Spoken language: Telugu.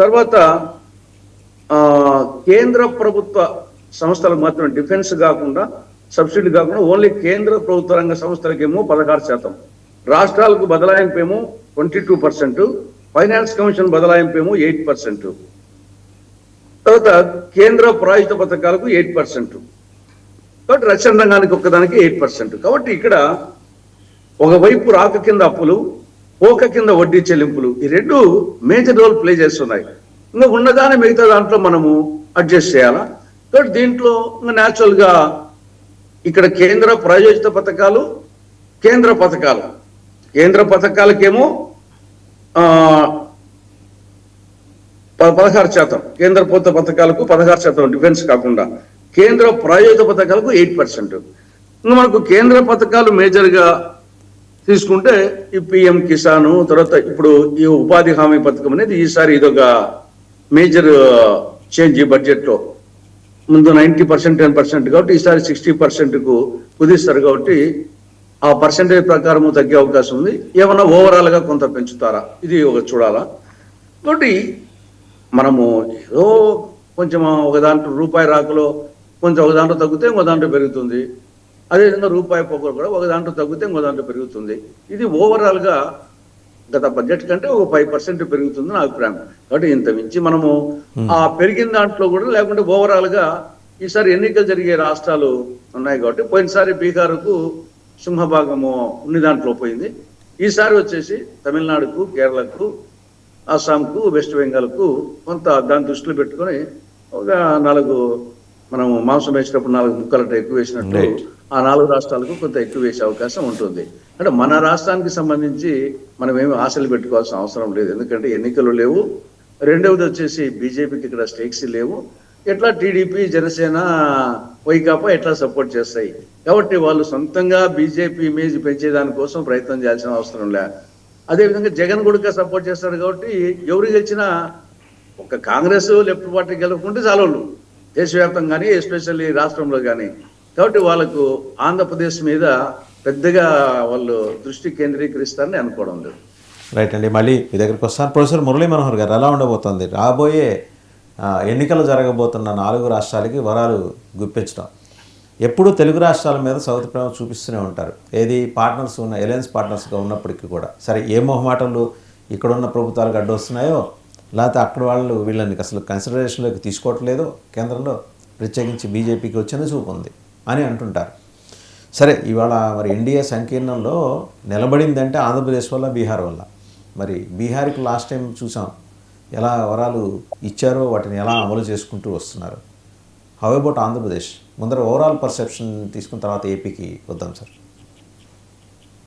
తర్వాత కేంద్ర ప్రభుత్వ సంస్థలకు మాత్రం డిఫెన్స్ కాకుండా సబ్సిడీ కాకుండా ఓన్లీ కేంద్ర ప్రభుత్వ రంగ సంస్థలకేమో పదహారు శాతం. రాష్ట్రాలకు బదలాయింపు ఏమో twenty two percent finance commission బదలాయింపు ఏమో ఎయిట్ పర్సెంట్. తర్వాత కేంద్ర ప్రాయుత పథకాలకు ఎయిట్ పర్సెంట్. కాబట్టి రక్షణ రంగానికి ఒక్కదానికి ఎయిట్ పర్సెంట్. కాబట్టి ఇక్కడ ఒకవైపు రాక కింద అప్పులు పోక కింద వడ్డీ చెల్లింపులు. ఈ రెండు మేజర్ రోల్ ప్లే చేస్తున్నాయి. ఇంకా ఉన్నదాని మిగతా దాంట్లో మనము అడ్జస్ట్ చేయాలా? కాబట్టి దీంట్లో ఇంకా న్యాచురల్గా ఇక్కడ కేంద్ర ప్రాయోజిత పథకాలు కేంద్ర పథకాలు. కేంద్ర పథకాలకేమో పదహారు శాతం. కేంద్ర ప్రభుత్వ పథకాలకు పదహారు శాతం డిఫెన్స్ కాకుండా కేంద్ర ప్రాయోజిత పథకాలకు ఎయిట్ పర్సెంట్. ఇంకా మనకు కేంద్ర పథకాలు మేజర్గా తీసుకుంటే ఈ పిఎం కిసాను తర్వాత ఇప్పుడు ఈ ఉపాధి హామీ పథకం అనేది ఈసారి ఇదొక మేజర్ చేంజ్ ఈ బడ్జెట్లో ముందు నైన్టీ పర్సెంట్ టెన్ పర్సెంట్ కాబట్టి ఈసారి సిక్స్టీ పర్సెంట్కు కుదిస్తారు కాబట్టి ఆ పర్సెంటేజ్ ప్రకారం తగ్గే అవకాశం ఉంది. ఏమన్నా ఓవరాల్గా కొంత పెంచుతారా? ఇది ఒక చూడాలా? కాబట్టి మనము ఏదో కొంచెం ఒక దాంట్లో రూపాయి రాకలో కొంచెం ఒక దాంట్లో తగ్గితే ఇంకో దాంట్లో పెరుగుతుంది. అదేవిధంగా రూపాయి పొగలు కూడా ఒక దాంట్లో తగ్గితే ఇంకో దాంట్లో పెరుగుతుంది. ఇది ఓవరాల్గా గత బడ్జెట్ కంటే ఒక ఫైవ్ పర్సెంట్ పెరుగుతుంది నా అభిప్రాయం. కాబట్టి ఇంత మించి మనము ఆ పెరిగిన దాంట్లో కూడా లేకుంటే ఓవరాల్గా ఈసారి ఎన్నికలు జరిగే రాష్ట్రాలు ఉన్నాయి కాబట్టి పోయినసారి బీహార్కు సింహభాగము ఉన్ని దాంట్లో పోయింది. ఈసారి వచ్చేసి తమిళనాడుకు కేరళకు అస్సాంకు వెస్ట్ బెంగాల్కు కొంత దాన్ని దృష్టిలో పెట్టుకొని ఒక నాలుగు మనం మాంసం వేసినప్పుడు నాలుగు ముక్కలట ఎక్కువ వేసినట్టు. ఆ నాలుగు రాష్ట్రాలకు కొంత ఎక్కువ వేసే అవకాశం ఉంటుంది. అంటే మన రాష్ట్రానికి సంబంధించి మనం ఏమి ఆశలు పెట్టుకోవాల్సిన అవసరం లేదు. ఎందుకంటే ఎన్నికలు లేవు. రెండవది వచ్చేసి బీజేపీకి ఇక్కడ స్టేక్స్ లేవు. ఎట్లా టీడీపీ జనసేన వైకాపా ఎట్లా సపోర్ట్ చేస్తాయి? కాబట్టి వాళ్ళు సొంతంగా బీజేపీ ఇమేజ్ పెంచేదానికోసం ప్రయత్నం చేయాల్సిన అవసరం లే. అదేవిధంగా జగన్ కూడా సపోర్ట్ చేస్తారు కాబట్టి ఎవరు గెలిచినా ఒక కాంగ్రెస్ లెఫ్ట్ పార్టీ గెలుపుకుంటే చాలా వాళ్ళు దేశవ్యాప్తంగా కానీ ఎస్పెషల్లీ రాష్ట్రంలో కానీ కాబట్టి వాళ్ళకు ఆంధ్రప్రదేశ్ మీద పెద్దగా వాళ్ళు దృష్టి కేంద్రీకరిస్తారని అనుకోవడం లేదు. రైట్ అండి. మళ్ళీ మీ దగ్గరికి వస్తాను. ప్రొఫెసర్ మురళీ మనోహర్ గారు ఎలా ఉండబోతోంది? రాబోయే ఎన్నికలు జరగబోతున్న నాలుగు రాష్ట్రాలకి వరాలు గుప్పించడం. ఎప్పుడూ తెలుగు రాష్ట్రాల మీద సౌత్ ప్రేమ చూపిస్తూనే ఉంటారు. ఏది పార్ట్నర్స్ ఉన్న ఎలయన్స్ పార్ట్నర్స్గా ఉన్నప్పటికీ కూడా. సరే ఏ మొహమాటలు ఇక్కడున్న ప్రభుత్వాలకు అడ్డొస్తున్నాయో లేకపోతే అక్కడ వాళ్ళు వీళ్ళని అసలు కన్సిడరేషన్లోకి తీసుకోవట్లేదో కేంద్రంలో ప్రత్యేకించి బీజేపీకి వచ్చిన చూపు ఉంది అని అంటుంటారు. సరే ఇవాళ మరి ఎన్డీఏ సంకీర్ణంలో నిలబడిందంటే ఆంధ్రప్రదేశ్ వల్ల బీహార్ వల్ల. మరి బీహార్కి లాస్ట్ టైం చూసాం. ఎలా వరాలు ఇచ్చారో వాటిని ఎలా అమలు చేసుకుంటూ వస్తున్నారు. How about Andhra Pradesh? ముందర ఓవరాల్ పర్సెప్షన్ తీసుకున్న తర్వాత ఏపీకి వద్దాం సార్